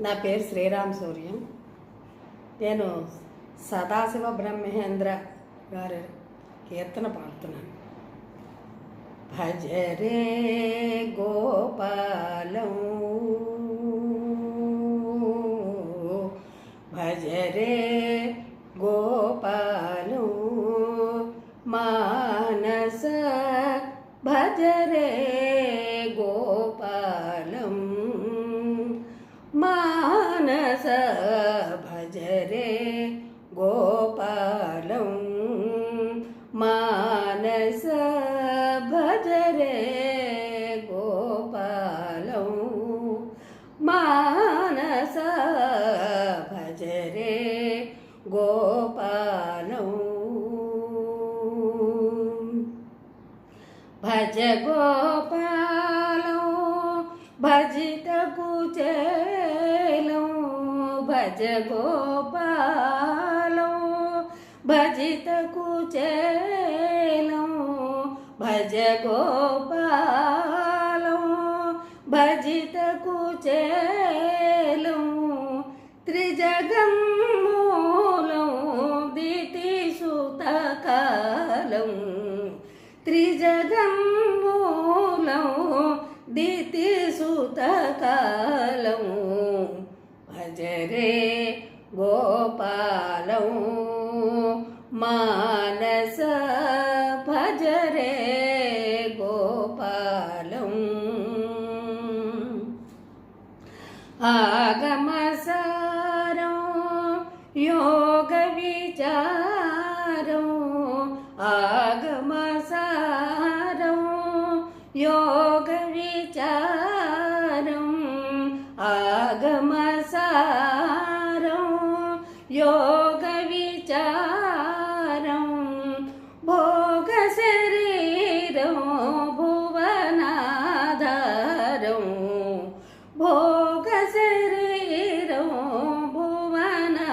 నా పేరు శ్రీరామ్ సూర్యం నేను సదాశివ బ్రహ్మేంద్ర గారి కీర్తన పాడుతున్నాను భజరే గోపాలం భజరే గోపాలం మానస మానస భజరే గోపాలం భజ గోపాలం భజిత కుచేలం భజ గోపాలం భజిత కుచేలం భజ గోపాలం భజిత కుచే సుతకాలం భజరే గోపాలం మానస భజరే గోపాలం ఆగమసారం యోగ విచారం ఆగమసారం యోగ വിചാരം. ഭോഗശരീരം ഭുവനാധാരം. ഭോഗശരീരം ഭുവനാധാരം.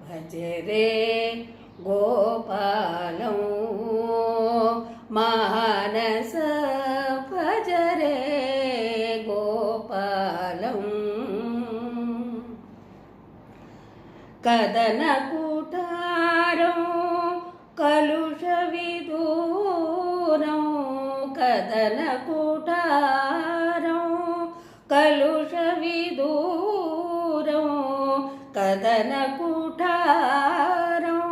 ഭജരേ ഗോപാലം മാനസ కదన కూటారం కలుష విదూరం కదన కూటారం కలుష విదూరం కదన కూటారం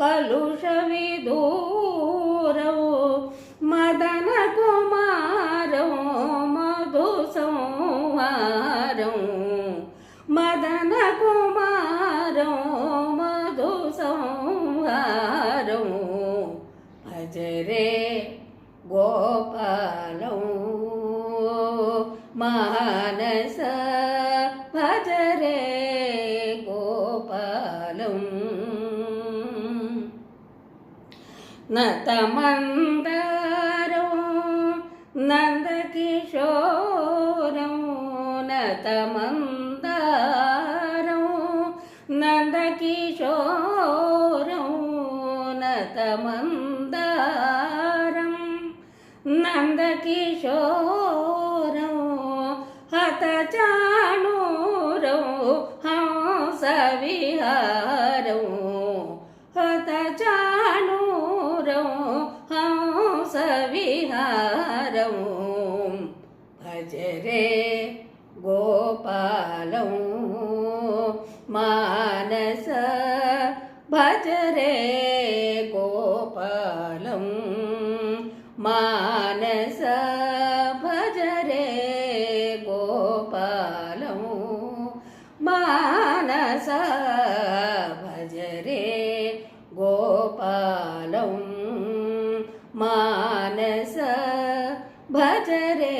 కలుష విదూరం మదన కుమారం మధు సంహారం ഗജരേ ഗോപാലൗ മാനസ ഭജരേ ഗോപാലൗ. നതമന്ദാരോ നന്ദകിശോരോ നതമന്ദാരോ നന്ദകിശോരോ നതമന്ദ किशोरौ हतचाणूरौ हंसविहारौ हतचाणूरौ हंसविहारौ भज भजरे गोपालौ मानस भजरे गोपालम् మానస భజరే గోపాలము మానస భజరే గోపాలం మానస భజరే